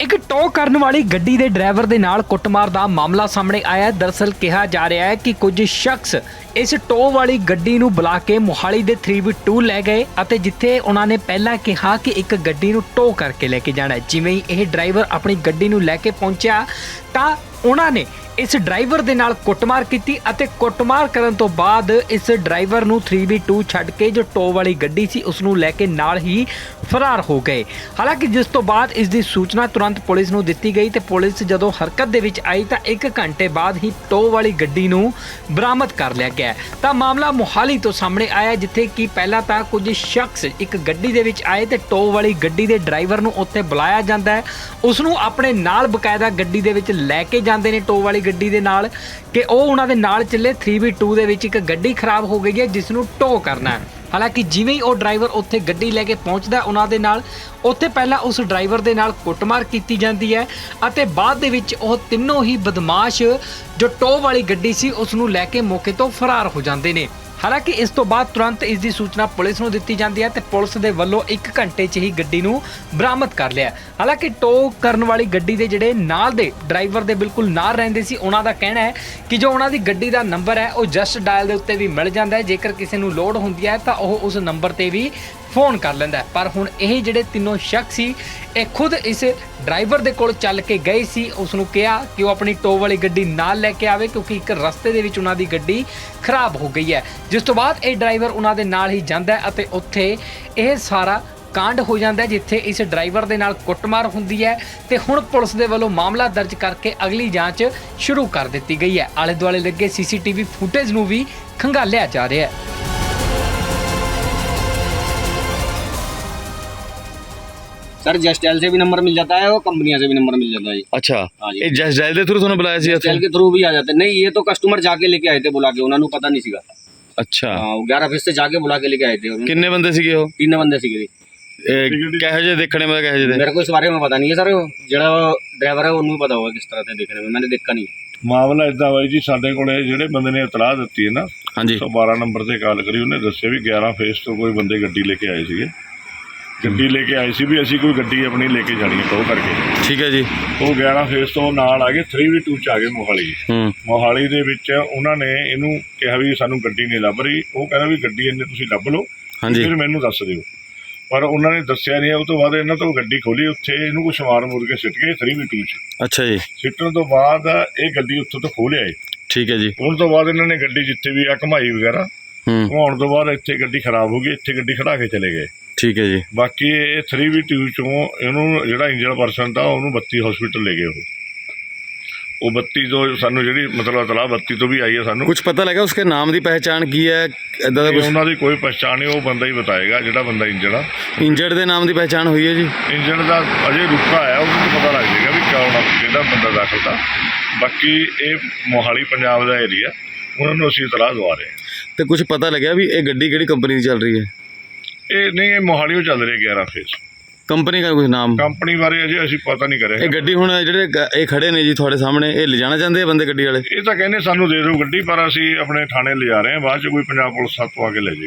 ਇੱਕ ਟੋ ਕਰਨ ਵਾਲੀ ਗੱਡੀ ਦੇ ਡਰਾਈਵਰ ਦੇ ਨਾਲ ਕੁੱਟਮਾਰ ਦਾ ਮਾਮਲਾ ਸਾਹਮਣੇ ਆਇਆ ਹੈ। ਦਰਅਸਲ ਕਿਹਾ ਜਾ ਰਿਹਾ ਹੈ ਕਿ ਕੁਝ ਸ਼ਖਸ ਇਸ ਟੋ ਵਾਲੀ ਗੱਡੀ ਨੂੰ ਬੁਲਾ ਕੇ ਮੋਹਾਲੀ ਦੇ 3v2 ਲੈ ਗਏ ਅਤੇ ਜਿੱਥੇ ਉਹਨਾਂ ਨੇ ਪਹਿਲਾਂ ਕਿਹਾ ਕਿ ਇੱਕ ਗੱਡੀ ਨੂੰ ਟੋ ਕਰਕੇ ਲੈ ਕੇ ਜਾਣਾ ਹੈ ਜਿਵੇਂ ਹੀ ਇਹ ਡਰਾਈਵਰ ਆਪਣੀ ਗੱਡੀ ਨੂੰ ਲੈ ਕੇ ਪਹੁੰਚਿਆ ਤਾਂ ਉਹਨਾਂ ਨੇ ਇਸ ਡਰਾਈਵਰ ਦੇ ਨਾਲ ਕੁੱਟਮਾਰ ਕੀਤੀ ਅਤੇ ਕੁੱਟਮਾਰ ਕਰਨ ਤੋਂ ਬਾਅਦ ਇਸ ਡਰਾਈਵਰ ਨੂੰ 3v2 ਛੱਡ ਕੇ ਜੋ ਟੋ ਵਾਲੀ ਗੱਡੀ ਸੀ, ਉਸ ਨੂੰ ਲੈ ਕੇ ਨਾਲ ਹੀ ਫਰਾਰ ਹੋ ਗਏ। ਹਾਲਾਂਕਿ ਜਿਸ ਤੋਂ ਬਾਅਦ ਇਸ ਦੀ ਸੂਚਨਾ ਤੁਰੰਤ ਪੁਲਿਸ ਨੂੰ ਦਿੱਤੀ ਗਈ ਤੇ ਪੁਲਿਸ ਜਦੋਂ ਹਰਕਤ ਦੇ ਵਿੱਚ ਆਈ ਤਾਂ 1 ਘੰਟੇ ਬਾਅਦ ਹੀ ਟੋ ਵਾਲੀ ਗੱਡੀ ਨੂੰ ਬਰਾਮਦ ਕਰ ਲਿਆ ਗਿਆ। ਤਾਂ ਮਾਮਲਾ ਮੁਹਾਲੀ ਤੋਂ ਸਾਹਮਣੇ ਆਇਆ ਜਿੱਥੇ ਕਿ ਪਹਿਲਾਂ ਤਾਂ ਕੁਝ ਸ਼ਖਸ ਇੱਕ ਗੱਡੀ ਦੇ ਵਿੱਚ ਆਏ ਤੇ ਟੋ ਵਾਲੀ ਗੱਡੀ ਦੇ ਡਰਾਈਵਰ ਨੂੰ ਉੱਥੇ ਬੁਲਾਇਆ ਜਾਂਦਾ ਹੈ। ਉਸ ਨੂੰ ਆਪਣੇ ਨਾਲ ਬਕਾਇਦਾ ਗੱਡੀ ਦੇ ਵਿੱਚ ਲੈ ਕੇ ਜਾਂਦੇ ਨੇ ਟੋ ਵਾਲੀ ਗੱਡੀ ਦੇ ਨਾਲ ਕਿ ਉਹ ਉਹਨਾਂ ਦੇ ਨਾਲ ਚੱਲੇ। 3v2 ਦੇ ਵਿੱਚ ਇੱਕ ਗੱਡੀ ਖਰਾਬ ਹੋ ਗਈ ਹੈ ਜਿਸ ਨੂੰ ਟੋ ਕਰਨਾ ਹੈ। ਹਾਲਾਂਕਿ ਜਿਵੇਂ ਹੀ ਉਹ ਡਰਾਈਵਰ ਉੱਥੇ ਗੱਡੀ ਲੈ ਕੇ ਪਹੁੰਚਦਾ ਉਹਨਾਂ ਦੇ ਨਾਲ, ਉੱਥੇ ਪਹਿਲਾਂ ਉਸ ਡਰਾਈਵਰ ਦੇ ਨਾਲ ਕੁੱਟਮਾਰ ਕੀਤੀ ਜਾਂਦੀ ਹੈ ਅਤੇ ਬਾਅਦ ਦੇ ਵਿੱਚ ਉਹ ਤਿੰਨੋਂ ਹੀ ਬਦਮਾਸ਼ ਜੋ ਟੋ ਵਾਲੀ ਗੱਡੀ ਸੀ ਉਸ ਨੂੰ ਲੈ ਕੇ ਮੌਕੇ ਤੋਂ ਫਰਾਰ ਹੋ ਜਾਂਦੇ ਨੇ। ਹਾਲਾਂਕਿ ਇਸ ਤੋਂ ਬਾਅਦ ਤੁਰੰਤ ਇਸ ਦੀ ਸੂਚਨਾ ਪੁਲਿਸ ਨੂੰ ਦਿੱਤੀ ਜਾਂਦੀ ਹੈ ਤੇ ਪੁਲਿਸ ਦੇ ਵੱਲੋਂ 1 ਘੰਟੇ 'ਚ ਹੀ ਗੱਡੀ ਨੂੰ ਬਰਾਮਦ ਕਰ ਲਿਆ ਹਾਲਾਂਕਿ ਟੋ ਕਰਨ ਵਾਲੀ ਗੱਡੀ ਦੇ ਜਿਹੜੇ ਨਾਲ ਦੇ ਡਰਾਈਵਰ ਦੇ ਬਿਲਕੁਲ ਨਾਲ ਰਹਿੰਦੇ ਸੀ, ਉਹਨਾਂ ਦਾ ਕਹਿਣਾ ਹੈ ਕਿ ਜੋ ਉਹਨਾਂ ਦੀ ਗੱਡੀ ਦਾ ਨੰਬਰ ਹੈ, ਉਹ ਜਸਟ ਡਾਇਲ ਦੇ ਉੱਤੇ ਵੀ ਮਿਲ ਜਾਂਦਾ ਹੈ। ਜੇਕਰ ਕਿਸੇ ਨੂੰ ਲੋੜ ਹੁੰਦੀ ਹੈ ਤਾਂ ਉਹ ਉਸ ਨੰਬਰ ਤੇ ਵੀ ਫੋਨ ਕਰ ਲੈਂਦਾ ਪਰ ਹੁਣ ਇਹ ਜਿਹੜੇ ਤਿੰਨੋਂ ਸ਼ਖਸ ਸੀ, ਇਹ ਖੁਦ ਇਸ ਡਰਾਈਵਰ ਦੇ ਕੋਲ ਚੱਲ ਕੇ ਗਏ ਸੀ। ਉਸ ਨੂੰ ਕਿਹਾ ਕਿ ਉਹ ਆਪਣੀ ਟੋ ਵਾਲੀ ਗੱਡੀ ਨਾਲ ਲੈ ਕੇ ਆਵੇ ਕਿਉਂਕਿ ਇੱਕ ਰਸਤੇ ਦੇ ਵਿੱਚ ਉਹਨਾਂ ਦੀ ਗੱਡੀ ਖਰਾਬ ਹੋ ਗਈ ਹੈ। ਜਿਸ ਤੋਂ ਬਾਅਦ ਇਹ ਡਰਾਈਵਰ ਉਹਨਾਂ ਦੇ ਨਾਲ ਹੀ ਜਾਂਦਾ ਅਤੇ ਉੱਥੇ ਇਹ ਸਾਰਾ ਕਾਂਡ ਹੋ ਜਾਂਦਾ ਜਿੱਥੇ ਇਸ ਡਰਾਈਵਰ ਦੇ ਨਾਲ ਕੁੱਟਮਾਰ ਹੁੰਦੀ ਹੈ ਤੇ ਹੁਣ ਪੁਲਿਸ ਦੇ ਵੱਲੋਂ ਮਾਮਲਾ ਦਰਜ ਕਰਕੇ ਅਗਲੀ ਜਾਂਚ ਸ਼ੁਰੂ ਕਰ ਦਿੱਤੀ ਗਈ ਹੈ। ਆਲੇ ਦੁਆਲੇ ਲੱਗੇ ਸੀਸੀਟੀਵੀ ਫੁਟੇਜ ਨੂੰ ਵੀ ਖੰਗਾਲਿਆ ਜਾ ਰਿਹਾ ਹੈ। सर जस्टैल से भी नंबर मिल जाता है और कंपनियों से भी नंबर मिल जाता है जी ਅੱਛਾ हाँ जी। ਇਹ ਜਸ ਜਾਇਲ ਦੇ ਥਰੂ ਤੁਹਾਨੂੰ ਬੁਲਾਇਆ ਸੀ जस्टैल ਇੱਥੇ के थ्रू भी आ जाते हैं नहीं ये तो कस्टमर जाके लेके आए थे बुला के उन्होंने पता नहीं सीखा ਅੱਛਾ ग्यारह फीस से जाके बुला के लेके आए थे उन्होंने- ਕਿੰਨੇ ਬੰਦੇ ਸੀਗੇ ਉਹ तीन बंदे सीखे थे ਇਹ ਕਿਹੋ ਜਿਹੇ ਦੇਖਣੇ में ਕਿਹੋ ਜਿਹੇ ਦੇ मेरे को इस बारे में पता नहीं है सर जरा ड्राइवर है उन्हें पता होगा किस तरह से देखने में मैंने देखा नहीं ਮਾਮਲਾ ਇਦਾਂ ਹੋਇਆ ਜੀ ਸਾਡੇ ਕੋਲੇ ਜਿਹੜੇ ਬੰਦੇ ਨੇ ਇਤਲਾਹ ਦਿੱਤੀ ਹੈ ਨਾ ਹਾਂਜੀ 112 ਨੰਬਰ ਤੇ ਕਾਲ ਕਰੀ ਉਹਨੇ ਦੱਸਿਆ ਵੀ 11 ਫੇਸ ਤੋਂ ਕੋਈ ਬੰਦੇ ਗੱਡੀ ਲੈ ਕੇ ਆਏ ਸੀਗੇ ਗੱਡੀ ਲੈ ਕੇ ਆਏ ਸੀ ਵੀ ਅਸੀਂ ਕੋਈ ਗੱਡੀ ਆਪਣੀ ਲੈ ਕੇ ਜਾਣੀ ਹੈ ਟੋ ਕਰਕੇ। ਠੀਕ ਹੈ ਜੀ। ਉਹ 11 ਫੇਸ ਤੋਂ ਨਾਲ ਆ ਗਏ 3v2 ਚ ਆ ਗਏ ਮੋਹਾਲੀ। ਹੂੰ। ਮੋਹਾਲੀ ਦੇ ਵਿੱਚ ਉਹਨਾਂ ਨੇ ਇਹਨੂੰ ਕਿਹਾ ਵੀ ਸਾਨੂੰ ਗੱਡੀ ਨਹੀਂ ਲੱਭ ਰਹੀ। ਉਹ ਕਹਿੰਦਾ ਵੀ ਗੱਡੀ ਇਹਨੇ ਤੁਸੀਂ ਲੱਭ ਲਓ ਹਾਂਜੀ। ਫਿਰ ਮੈਨੂੰ ਦੱਸ ਦਿਓ। ਪਰ ਉਹਨਾਂ ਨੇ ਦੱਸਿਆ ਨਹੀਂ ਉਹ ਤੋਂ ਬਾਅਦ ਇਹਨਾਂ ਤੋਂ ਗੱਡੀ ਖੋਲੀ ਉੱਥੇ ਇਹਨੂੰ ਕੁਛ ਮਾਰ ਮੁਰ ਕੇ ਸਿੱਟ ਗਏ 3v2 ਚ। ਅੱਛਾ ਜੀ। ਸਿੱਟਣ ਤੋਂ ਬਾਅਦ ਇਹ ਗੱਡੀ ਉੱਥੋਂ ਤੋਂ ਖੋਹ ਲਿਆਏ। ਠੀਕ ਹੈ ਜੀ। ਉਸ ਤੋਂ ਬਾਅਦ ਇਹਨਾਂ ਨੇ ਗੱਡੀ ਜਿੱਥੇ ਵੀ ਆ ਘਮਾਈ ਵਗੈਰਾ ਹੂੰ। ਘਮਾਉਣ ਤੋਂ ਬਾਅਦ ਇੱਥੇ ਗੱਡੀ ਖਰਾਬ ਹੋ ਗਈ ਇੱਥੇ ਗੱਡੀ ਖੜਾ ਕੇ ਚਲੇ ਗਏ। ਠੀਕ ਹੈ ਜੀ। ਬਾਕੀ ਇਹ 3v2 ਚੋਂ ਇਹਨੂੰ ਜਿਹੜਾ ਇੰਜਰਡ ਪਰਸਨ ਤਾਂ ਉਹਨੂੰ 32 ਹਸਪੀਟਲ ਲੈ ਗਏ ਉਹ। ਉਹ 32 ਤੋਂ ਸਾਨੂੰ ਜਿਹੜੀ ਮਤਲਬ ਤਲਾ 32 ਤੋਂ ਵੀ ਆਈ ਹੈ ਸਾਨੂੰ। ਕੁਝ ਪਤਾ ਲੱਗਾ ਉਸਕੇ ਨਾਮ ਦੀ ਪਹਿਚਾਣ ਕੀ ਹੈ? ਇਦਾਂ ਦਾ ਕੁਝ ਉਹਨਾਂ ਦੀ ਕੋਈ ਪਛਾਣ ਨਹੀਂ ਉਹ ਬੰਦਾ ਹੀ ਬਤਾਏਗਾ ਜਿਹੜਾ ਬੰਦਾ ਇੰਜਰਡ ਆ। ਇੰਜਰਡ ਦੇ ਨਾਮ ਦੀ ਪਹਿਚਾਣ ਹੋਈ ਹੈ ਜੀ? ਇੰਜਰਡ ਦਾ ਅਜੇ ਰੁਕਾ ਆਇਆ ਉਹਨੂੰ ਪਤਾ ਲੱਗ ਜਾਏਗਾ ਵੀ ਕੌਣ ਆ ਕਿਹੜਾ ਬੰਦਾ ਦਾਖਲ ਦਾ ਬਾਕੀ ਇਹ ਮੋਹਾਲੀ ਪੰਜਾਬ ਦਾ ਏਰੀਆ ਉਹਨਾਂ ਨੂੰ ਅਸੀਂ ਇਤਲਾਹ ਦਵਾ ਰਹੇ ਹਾਂ। ਤੇ ਕੁਝ ਪਤਾ ਲੱਗਿਆ ਵੀ ਇਹ ਗੱਡੀ ਕਿਹੜੀ ਕੰਪਨੀ ਦੀ ਚੱਲ ਰਹੀ ਹੈ? ਇਹ ਨਹੀਂ ਇਹ ਮੋਹਾਲੀਓ ਚੱਲ ਰਿਹਾ 11 ਫੇਸ ਕੰਪਨੀ ਦਾ ਕੁਝ ਨਾਮ? ਕੰਪਨੀ ਬਾਰੇ ਅਜੇ ਅਸੀਂ ਪਤਾ ਨਹੀਂ ਕਰਿਆ। ਇਹ ਗੱਡੀ ਹੁਣ ਜਿਹੜੇ ਗ- ਇਹ ਖੜੇ ਨੇ ਜੀ ਤੁਹਾਡੇ ਸਾਹਮਣੇ ਇਹ ਲਿਜਾਣਾ ਚਾਹੁੰਦੇ ਆ ਬੰਦੇ ਗੱਡੀ ਵਾਲੇ? ਇਹ ਤਾਂ ਕਹਿੰਦੇ ਸਾਨੂੰ ਦੇ ਦਿਓ ਗੱਡੀ ਪਰ ਅਸੀਂ ਆਪਣੇ ਥਾਣੇ ਲਿਜਾ ਰਹੇ ਹਾਂ ਬਾਅਦ ਚ ਕੋਈ ਪੰਜਾਬ ਪੁਲਿਸ ਸਾਥੋਂ ਆ ਕੇ ਲੈ ਜੇ।